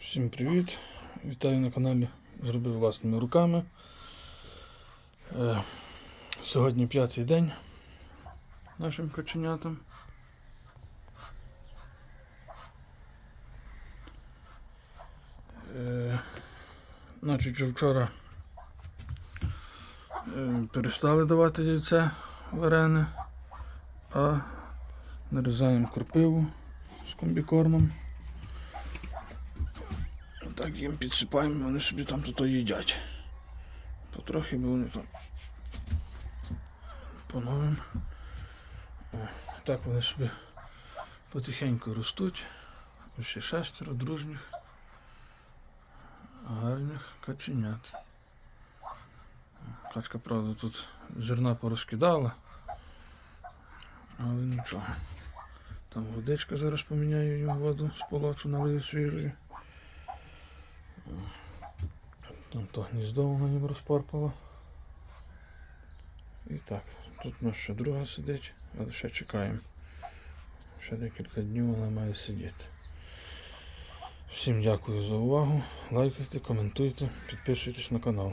Всім привіт! Вітаю на каналі Зробив власними руками. Е, сьогодні п'ятий день нашим коченятам. Е, значить, вчора е, перестали давати яйце варене, а нарізаємо крупиву з комбікормом. Так їм підсипаємо, вони собі там тут їдять. Потрохи, бо вони там по новим. О, Так вони собі потихеньку ростуть. Ось ще шестеро дружніх, гарних каченят. Качка, правда, тут зерна порозкидала. Але нічого. Там водичка зараз поміняю їм воду з полочу, налию свіжої. Там то гніздо вона їм розпорпало. І так, тут у нас ще друга сидить, але ще чекаємо. Ще декілька днів вона має сидіти. Всім дякую за увагу. Лайкайте, коментуйте, підписуйтесь на канал.